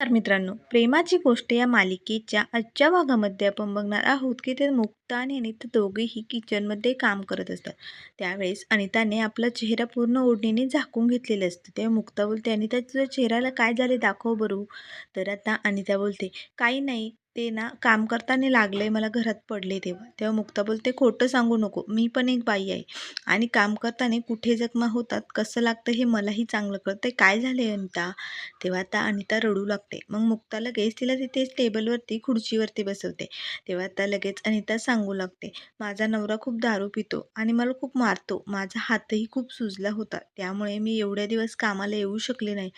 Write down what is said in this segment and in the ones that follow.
तर मित्रांनो प्रेमाची गोष्ट या मालिकेच्या आजच्या भागामध्ये आपण बघणार आहोत की ते मुक्ता आणि अनिता दोघेही किचनमध्ये काम करत असतात. त्यावेळेस अनिताने आपला चेहरा पूर्ण ओढणीने झाकून घेतलेलं असतो. तेव्हा मुक्ता बोलते अनिता तुझ्या चेहऱ्याला काय झाले? दाखव बरू. तर आता अनिता बोलते काही नाही ते ना काम करताना लागले मला घरात पडले तेव्हा. तेव्हा मुक्ता बोलते खोटं सांगू नको मी पण एक बाई आहे आणि काम करताना कुठे जखमा होतात कसं लागतं हे मलाही चांगलं कळतं काय झालं आहे अनिता? तेव्हा आता अनिता रडू लागते. मग मुक्ता लगेच तिला तिथेच टेबलवरती खुर्चीवरती बसवते. तेव्हा आता लगेच अनिता सांगू लागते माझा नवरा खूप दारू पितो आणि मला खूप मारतो. माझा हातही खूप सुजला होता. त्यामुळे मी एवढ्या दिवस कामाला येऊ शकले नाही.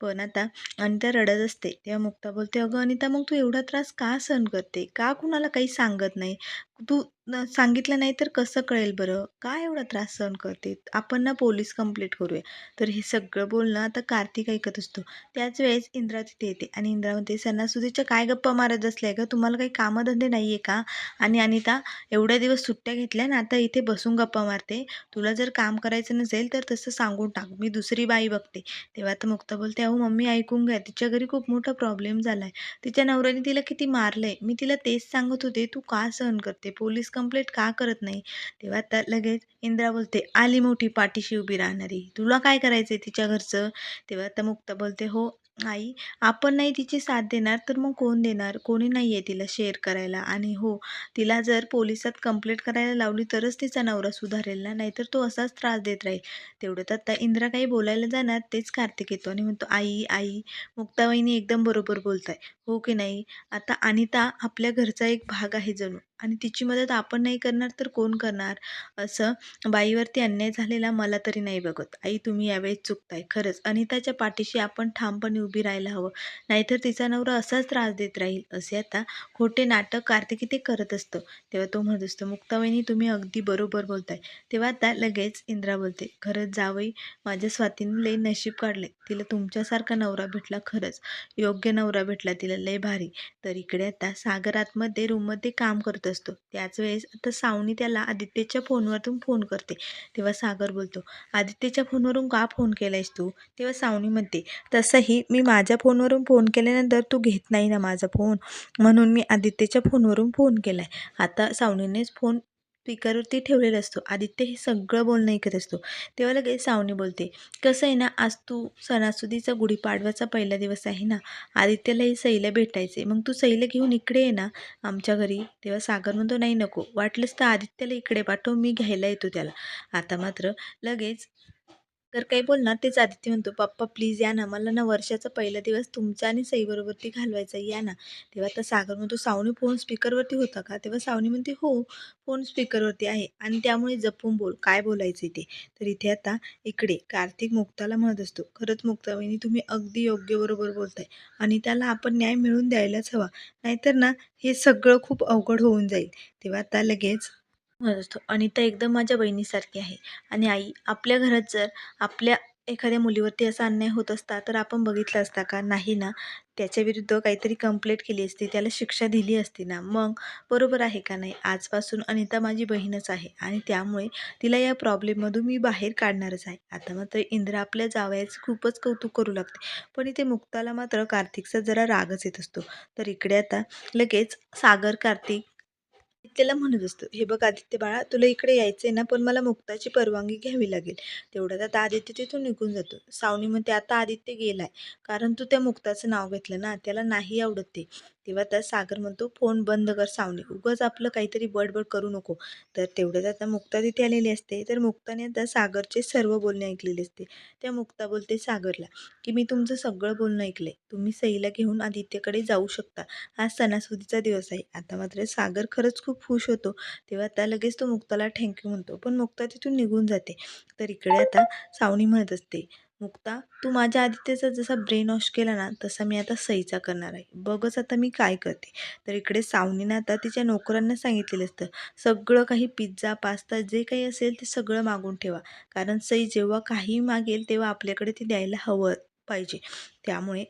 पण आता अनिता रडत असते. तेव्हा मुक्ता बोलते अगं अनिता मग तू एवढा त्रास का सहन करते? का कुणाला काही सांगत नाही? तू सांगितलं नाही तर कसं कळेल बरं? का एवढा त्रास सहन करते? आपण ना पोलीस कंप्लेंट करूया. तर हे सगळं बोलणं आता कार्तिक ऐकत असतो. त्याच वेळेस इंद्रा तिथे येते आणि इंद्रा म्हणते सणासुदीच्या काय गप्पा मारत असल्या का तुम्हाला काही कामधंदे नाही आहे का? आणि अनिता एवढ्या दिवस सुट्ट्या घेतल्या ना आता इथे बसून गप्पा मारते. तुला जर काम करायचं नसेल तर तसं सांगून टाक. मी दुसरी बाई बघते. तेव्हा तर मुक्ता बोलते अहो मम्मी ऐकून घ्या. तिच्या घरी खूप मोठा प्रॉब्लेम झाला आहे तिच्या नवऱ्याने तिला किती मारलं आहे मी तिला तेच सांगत होते. तू का सहन करते पोलीस कंप्लेंट का करत नाही? तेव्हा आता लगेच इंद्रा बोलते आली मोठी पाठीशी उभी राहणारी. तुला काय करायचं आहे तिच्या घरचं? तेव्हा आता मुक्ता बोलते हो आई आपण नाही तिची साथ देणार तर मग कोण देणार? कोणी नाही आहे तिला शेअर करायला. आणि हो तिला जर पोलिसात कंप्लेंट करायला लावली तरच तिचा नवरा सुधारेल ना? नाहीतर तो असाच त्रास देत राहील. तेवढं आता इंद्रा काही बोलायला जाणार तेच कार्तिक येतो आणि म्हणतो आई आई. मुक्ताबाईनी एकदम बरोबर बोलताय. हो की नाही? आता अनिता आपल्या घरचा एक भाग आहे जणू. आणि तिची मदत आपण नाही करणार तर कोण करणार? असं बाईवरती अन्याय झालेला मला तरी नाही बघत. आई तुम्ही यावेळेस चुकताय. खरंच अनिताच्या पाठीशी आपण ठामपणे उभी राहायला हवं. नाहीतर तिचा नवरा असाच त्रास देत राहील. असे आता खोटे नाटक कार्तिकी ते करत असतं. तेव्हा तो म्हणत असतो मुक्ताबाईनी तुम्ही अगदी बरोबर बोलताय. तेव्हा आता लगेच इंद्रा बोलते खरंच जावई माझ्या स्वातीने लई नशीब काढले. तिला तुमच्यासारखा नवरा भेटला खरंच. योग्य नवरा भेटला तिला लय भारी. तर इकडे आता सागर आतमध्ये रूममध्ये काम करत असतो. त्याच वेळेस आता सावनी त्याला आदित्यच्या फोनवरून फोन करते. तेव्हा सागर बोलतो आदित्यच्या फोनवरून का फोन केलायस तू? तेव्हा सावनी म्हणते तसंही मी माझ्या फोनवरून फोन केल्यानंतर तू घेत नाही ना माझा फोन. म्हणून मी आदित्यच्या फोनवरून फोन केला आहे आता सावनीनेच फोन स्पीकरवरती ठेवलेला असतो. आदित्य हे सगळं बोलणं ऐकत असतो. तेव्हा लगेच सावनी बोलते कसं आहे ना आज तू सणासुदीचा गुढीपाडव्याचा पहिला दिवस आहे ना? आदित्यला ही सईला भेटायचे. मग तू सईला घेऊन इकडे ये ना आमच्या घरी. तेव्हा सागर म्हणतो नाही नको. वाटलंच तर आदित्यला इकडे पाठव. मी घ्यायला येतो त्याला. आता मात्र लगेच तर काही बोलणार तेच आदित्य म्हणतो पप्पा प्लीज या ना मला ना वर्षाचा पहिला दिवस तुमच्या आणि सईबरोबरती घालवायचा या ना. तेव्हा आता सागर म्हणतो सावनी फोन स्पीकरवरती होता का? तेव्हा सावनी म्हणते हो फोन स्पीकरवरती आहे आणि त्यामुळे जपून बोल काय बोलायचं ते? तर इथे आता इकडे कार्तिक मुक्ताला म्हणत असतो खरंच मुक्ताबाईनी तुम्ही अगदी योग्य बरोबर बोलताय आणि त्याला आपण न्याय मिळवून द्यायलाच हवा नाहीतर ना हे सगळं खूप अवघड होऊन जाईल. तेव्हा आता लगेच म्हणत असतो हो- अनिता एकदम माझ्या बहिणीसारखी आहे. आणि आई आपल्या घरात जर आपल्या एखाद्या मुलीवरती असा अन्याय होत असता तर आपण बघितलं असता का? नाही ना. त्याच्या विरुद्ध काहीतरी कंप्लेंट केली असती त्याला शिक्षा दिली असती ना. मग बरोबर आहे का नाही? आजपासून अनिता माझी बहीणच आहे आणि त्यामुळे तिला या प्रॉब्लेममधून मी बाहेर काढणारच आहे. आता मात्र इंद्र आपल्या जावयाचं खूपच कौतुक करू लागते. पण इथे मुक्ताला मात्र कार्तिकचा जरा रागच येत असतो. तर इकडे आता लगेच सागर कार्तिक आदित्यला म्हणत असतो हे बघ आदित्य बाळा तुला इकडे यायचं आहे ना पण मला मुक्ताची परवानगी घ्यावी लागेल. तेवढ्यात आता आदित्य तिथून निघून जातो. सावनी म्हणते आता आदित्य गेलाय कारण तू त्या मुक्ताचं नाव घेतलं ना त्याला नाही आवडत ते. तेव्हा त्या सागर म्हणतो फोन बंद कर सावनी उगाच आपलं काहीतरी बडबड करू नको. तर तेवढ्यात आता मुक्ता तिथे आलेली असते. तर मुक्ताने आता सागरचे सर्व बोलणे ऐकलेले असते. त्या मुक्ता बोलते सागरला की मी तुमचं सगळं बोलणं ऐकलंय. तुम्ही सईला घेऊन आदित्यकडे जाऊ शकता. हा सणासुदीचा दिवस आहे. आता मात्र सागर खरंच खूप खुश होतो. तेव्हा आता लगेच तो मुक्ताला थँक्यू म्हणतो. पण मुक्ता तिथून निघून जाते. तर इकडे आता सावनी म्हणत असते मुक्ता तू माझ्या आदित्यचा जसा ब्रेन वॉश केला ना तसा मी आता सईचा करणार आहे. बघच आता मी काय करते. तर इकडे सावनीनं आता तिच्या नोकरांना सांगितलेलं असतं सगळं काही पिझ्झा पास्ता जे काही असेल ते सगळं मागून ठेवा. कारण सई जेव्हा काही मागेल तेव्हा आपल्याकडे ते द्यायला हवं पाहिजे. त्यामुळे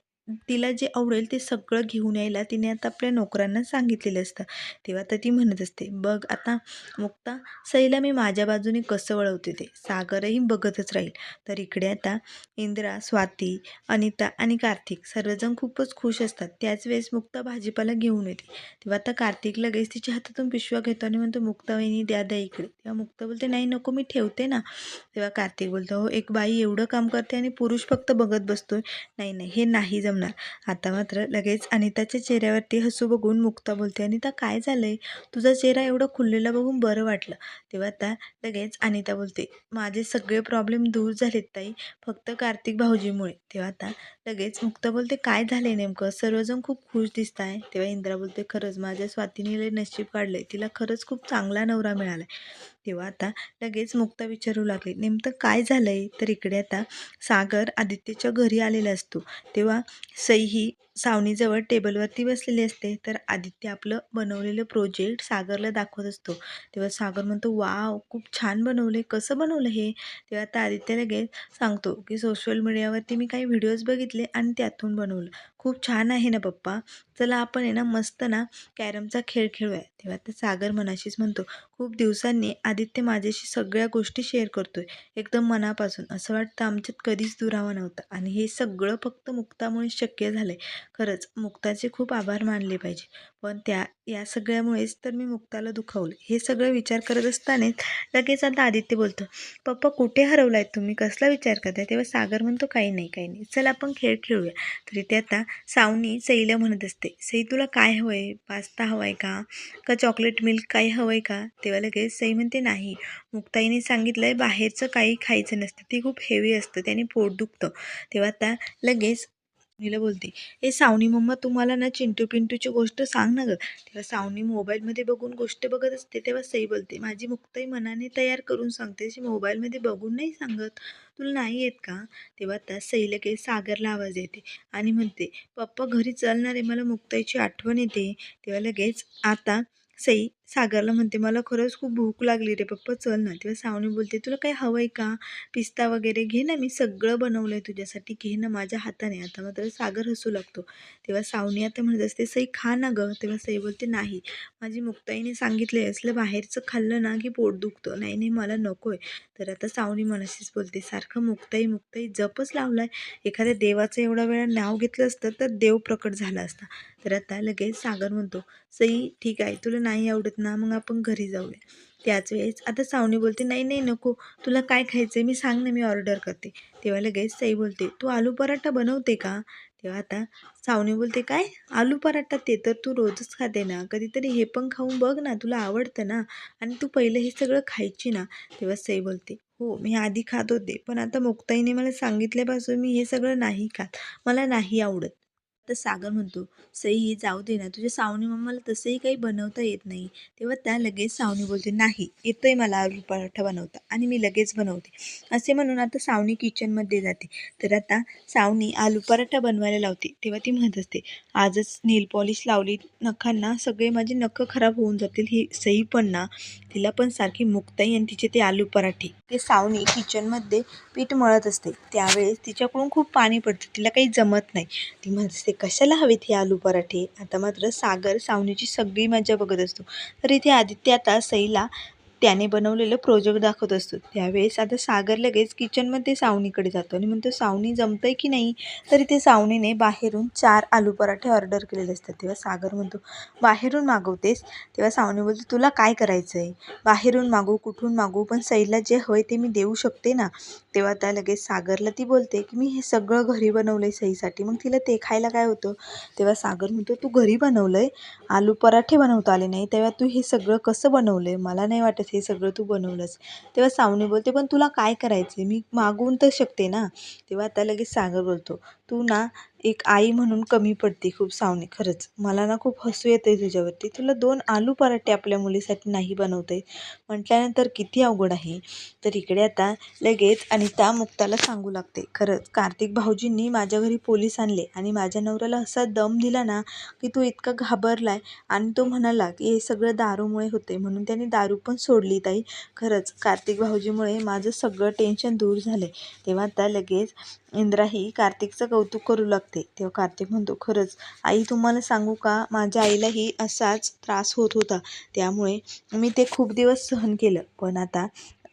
तिला जे आवडेल ते सगळं घेऊन यायला तिने आता आपल्या नोकरांना सांगितलेलं असतं. तेव्हा तर ती म्हणत असते बघ आता मुक्ता सईला मी माझ्या बाजूने कसं वळवते ते? सागरही बघतच राहील. तर इकडे आता इंदिरा स्वाती अनिता आणि कार्तिक सर्वजण खूपच खुश असतात. त्याच वेळेस मुक्ता भाजीपाला घेऊन येते. तेव्हा आता कार्तिक लगेच तिच्या हातातून पिशवा घेतो आणि म्हणतो मुक्ता वहिनी द्या द्या इकडे. तेव्हा मुक्ता बोलते नाही नको मी ठेवते ना. तेव्हा कार्तिक बोलतो हो एक बाई एवढं काम करते आणि पुरुष फक्त बघत बसतोय. नाही नाही हे नाही जमणार. आता मात्र लगेच अनिताच्या चेहऱ्यावरती हसू बघून मुक्ता बोलते अनिता काय झालंय? तुझा चेहरा एवढा खुललेला बघून बरं वाटलं. तेव्हा आता लगेच अनिता बोलते माझे सगळे प्रॉब्लेम दूर झालेत ताई फक्त कार्तिक भाऊजीमुळे. तेव्हा आता लगेच मुक्ता बोलते काय झालंय नेमकं? सर्वजण खूप खुश दिसत आहे तेव्हा इंद्रा बोलते खरंच माझ्या स्वातीने लय नशीब काढलंय. तिला खरंच खूप चांगला नवरा मिळालाय. तेव्हा आता लगेच मुक्ता विचारू लागली नेमकं काय झालं आहे तर इकडे आता सागर आदित्यच्या घरी आलेला असतो. तेव्हा सई ही सावनीजवळ टेबलवरती बसलेली असते. तर आदित्य आपलं बनवलेलं प्रोजेक्ट सागरला दाखवत असतो. तेव्हा सागर म्हणतो वाव खूप छान बनवले कसं बनवलं हे? तेव्हा आता आदित्य लगेच सांगतो की सोशल मीडियावरती मी काही व्हिडिओज बघितले आणि त्यातून बनवलं. खूप छान आहे ना पप्पा. चला आपण आहे ना मस्त ना कॅरमचा खेळ खेळूया. तेव्हा तर सागर मनाशीच म्हणतो खूप दिवसांनी आदित्य माझ्याशी सगळ्या गोष्टी शेअर करतोय एकदम मनापासून. असं वाटतं आमच्यात कधीच दुरावा नव्हता. आणि हे सगळं फक्त मुक्तामुळे शक्य झालंय. खरंच मुक्ताचे खूप आभार मानले पाहिजे. पण त्या या सगळ्यामुळेच तर मी मुक्ताला दुखावलं. हे सगळं विचार करत असतानाच लगेच आता आदित्य बोलतो पप्पा कुठे हरवलाय तुम्ही? कसला विचार करताय? तेव्हा सागर म्हणतो काही नाही काही नाही. चल आपण खेळ खेळूया. तरी ते आता सावनी सईला म्हणत असते सई तुला काय हवं आहे पास्ता हवा आहे का? का चॉकलेट मिल्क काही हवं आहे का? तेव्हा लगेच सई म्हणते नाही. मुक्ताईने सांगितलं आहे बाहेरचं काही खायचं नसतं. ते खूप हेवी असतं. त्याने पोट दुखतं. तेव्हा आता लगेच मीला बोलते ए सावनी मम्मा तुम्हाला ना चिंटू पिंटूची गोष्ट सांग ना गं. तेव्हा सावनी मोबाईलमध्ये बघून गोष्ट बघत असते तेव्हा सई बोलते माझी मुक्ताई मनाने तयार करून सांगते अशी मोबाईलमध्ये बघून नाही सांगत. तुला नाही येत का? तेव्हा त्या सईला लगेच सागरला आवाज येते आणि म्हणते पप्पा घरी चालणारे आहे मला मुक्ताईची आठवण येते. तेव्हा लगेच आता सई सागरला म्हणते मला खरंच खूप भूक लागली रे पप्पा चल ना. तेव्हा सावनी बोलते तुला काही हवं आहे का? पिस्ता वगैरे घे ना मी सगळं बनवलं आहे तुझ्यासाठी घे ना माझ्या हाताने. आता मात्र सागर हसू लागतो. तेव्हा सावनी आता म्हणत असते सई खा ना गं. तेव्हा सई बोलते नाही माझी मुक्ताईने सांगितले असलं बाहेरचं खाल्लं ना की पोट दुखतं. नाही नाही मला नको आहे तर आता सावनी मनाशीच बोलते सारखं मुक्ताई मुक्ताई जपच लावलाय. एखाद्या देवाचं एवढा वेळा नाव घेतलं असतं तर देव प्रकट झाला असता. तर आता लगेच सागर म्हणतो सई ठीक आहे तुला नाही आवडत ना मग आपण घरी जाऊया. त्याच वेळेस आता सावनी बोलते नाही नाही नको तुला काय खायचं आहे मी सांग ना मी ऑर्डर करते. तेव्हा लगेच सई बोलते तू आलू पराठा बनवते का? तेव्हा आता सावनी बोलते काय? आलू पराठा ते तर तू रोजच खाते ना कधीतरी हे पण खाऊन बघ ना तुला आवडतं ना आणि तू पहिलं हे सगळं खायची ना. तेव्हा सई बोलते हो मी आधी खात होते पण आता मुक्ताईने मला सांगितल्यापासून मी हे सगळं नाही खात मला नाही आवडत. तर सागर म्हणतो सई जाऊ दे ना तुझ्या सावनी मम्माला तसंही काही बनवता येत नाही. तेव्हा त्या लगेच सावनी बोलते नाही येतोय मला आलू पराठा बनवता. आणि मी लगेच बनवते. असे म्हणून आता सावनी किचनमध्ये जाते. तर आता सावनी आलू पराठा बनवायला लावते. तेव्हा ती म्हणत असते आजच नेल पॉलिश लावली नखांना सगळे माझे नखं खराब होऊन जातील ही सई पण ना तिला पण सारखी मुक्ताई आणि तिचे ते आलू पराठे. ते सावनी किचनमध्ये पीठ मळत असते. त्यावेळेस तिच्याकडून खूप पाणी पडतं तिला काही जमत नाही. ती म्हणते कशाला हवेत हे आलू पराठे? आता मात्र सागर सावनीची सगळी मजा बघत असतो. तर इथे आदित्य आता सईला त्याने बनवलेलं प्रोजेक्ट दाखवत असतो. त्यावेळेस आता सागर लगेच किचनमध्ये सावनीकडे जातो आणि म्हणतो सावनी जमतंय की नाही? तर इथे सावनीने बाहेरून चार आलू पराठे ऑर्डर केलेले असतात. तेव्हा सागर म्हणतो बाहेरून मागवतेस? तेव्हा सावनी बोलतो तुला काय करायचं आहे बाहेरून मागू कुठून मागू पण सईला जे हवं ते मी देऊ शकते ना? तेव्हा त्या लगेच सागरला ती बोलते की मी हे सगळं घरी बनवलं आहे सईसाठी. मग तिला ते खायला काय होतं? तेव्हा सागर म्हणतो तू घरी बनवलं आहे आलू पराठे बनवता आले नाही. तेव्हा तू हे सगळं कसं बनवलं आहे मला नाही वाटत हे सगळं तू बनवलंस. तेव्हा सावनी बोलते पण तुला काय करायचं आहे मी मागवून तर शकते ना. तेव्हा आता लगेच सागर बोलतो तू ना एक आई म्हणून कमी पडते खूप सावनी खरंच. मला ना खूप हसू येतं आहे तुझ्यावरती. तुला दोन आलू पराठे आपल्या मुलीसाठी नाही बनवता येत. म्हटल्यानंतर किती अवघड आहे. तर इकडे आता लगेच अनिता मुक्ताला सांगू लागते. खरंच कार्तिक भाऊजींनी माझ्या घरी पोलीस आणले आणि माझ्या नवऱ्याला असा दम दिला ना की तो इतका आहे आणि तो म्हणाला की हे सगळं दारूमुळे होते म्हणून त्याने दारू पण सोडली ताई. खरंच कार्तिक भाऊजीमुळे माझं सगळं टेन्शन दूर झालं तेव्हा आता लगेच इंद्राही कार्तिकचं कौतुक करू लागते. तेव्हा कार्तिक म्हणतो खरंच आई तुम्हाला सांगू का? माझ्या आईलाही असाच त्रास होत होता. त्यामुळे मी ते खूप दिवस सहन केलं. पण आता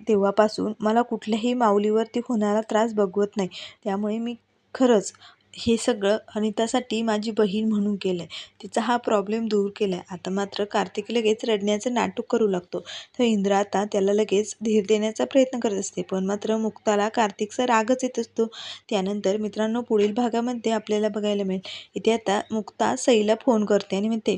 तेव्हापासून मला कुठल्याही माऊलीवरती होणारा त्रास बघवत नाही. त्यामुळे मी खरंच हे सगळं अनितासाठी माझी बहीण म्हणून केलं आहे तिचा हा प्रॉब्लेम दूर केला आहे आता मात्र कार्तिक लगेच रडण्याचं नाटक करू लागतो. तर इंद्रा आता त्याला लगेच धीर देण्याचा प्रयत्न करत असते. पण मात्र मुक्ताला कार्तिकचा रागच येत असतो. त्यानंतर मित्रांनो पुढील भागामध्ये आपल्याला बघायला मिळेल. इथे आता मुक्ता सईला फोन करते आणि म्हणते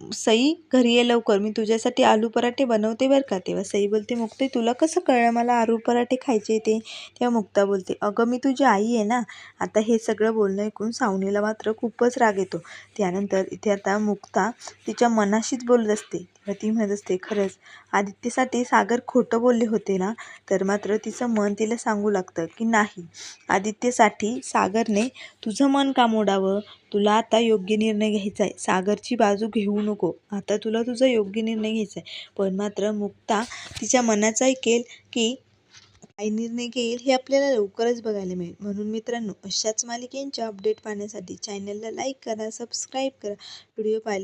सई घरी ये लवकर. मी तुझ्यासाठी आलू पराठे बनवते बरं का? तेव्हा सई बोलते मुक्ते तुला कसं कळलं मला आलू पराठे खायचे ते? तेव्हा मुक्ता बोलते अगं मी तुझी आई आहे ना. आता हे सगळं बोलणं ऐकून सावनीला मात्र खूपच राग येतो. त्यानंतर इथे आता मुक्ता तिच्या मनाशीच बोलत असते. तेव्हा ती म्हणत असते. खरंच आदित्यसाठी सागर खोटं बोलले होते ना तर मात्र तिचं मन तिला सांगू लागतं की नाही. आदित्यसाठी सागरने तुझं मन का मोडावं? तुला आता योग्य निर्णय घ्यायचा आहे सागरची बाजू घेऊ नको. आता तुला तुझा योग्य निर्णय घ्यायचा आहे पण मात्र मुक्ता तिच्या मनाचा ऐकेल की काय निर्णय घेईल हे आपल्याला लवकरच बघायला मिळेल. म्हणून मित्रांनो अशाच मालिकेंच्या अपडेट पाहण्यासाठी चॅनलला लाईक करा सबस्क्राईब करा. व्हिडिओ पाहिलं